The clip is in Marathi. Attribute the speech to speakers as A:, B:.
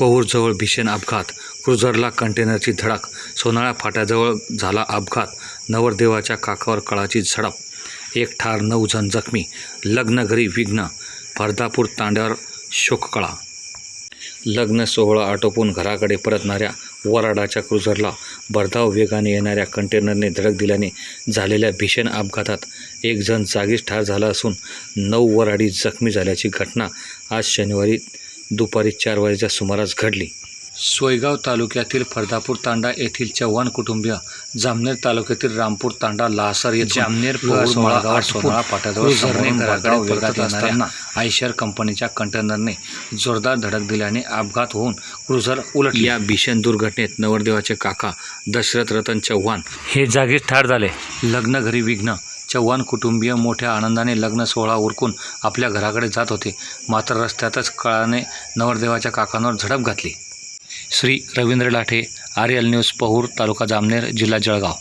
A: पहूरजवळ भीषण अपघात. क्रुझरला कंटेनरची धडक. सोनाळा फाट्याजवळ झाला अपघात. नवरदेवाच्या काकावर कळाची झडप. एक ठार नऊ जण जखमी. लग्नघरी विघ्न. फरदापूर तांड्यावर शोककळा. लग्न सोहळा आटोपून घराकडे परतणाऱ्या वराडाच्या क्रुझरला भरधाव वेगाने येणाऱ्या कंटेनरने धडक दिल्याने झालेल्या भीषण अपघातात एक जण जागीच ठार झाला असून नऊ वराडी जखमी झाल्याची घटना आज शनिवारी दुपारी चार वाजेच्या सुमारास घडली. सोयगाव तालुक्यातील फरदापूर तांडा येथील चव्हाण कुटुंबीय जामनेर तालुक्यातील रामपूर तांडा लासर येथून जामनेर असताना आयशर कंपनीच्या कंटेनरने जोरदार धडक दिल्याने अपघात होऊन क्रुझर उलट या भीषण दुर्घटनेत नवरदेवाचे काका दशरथ रतन चव्हाण हे जागीच ठार झाले. लग्न घरी विघ्न चव्हाण कुटुंबीय मोठ्या आनंदाने लग्न सोहळा उरकून आपल्या घराकडे जात होते. मात्र रस्त्यातच काळाने नवरदेवाच्या काकांवर झडप घातली. Shri Ravindra Lathe R L news Pahur taluka Jamner जिल्हा जळगाव.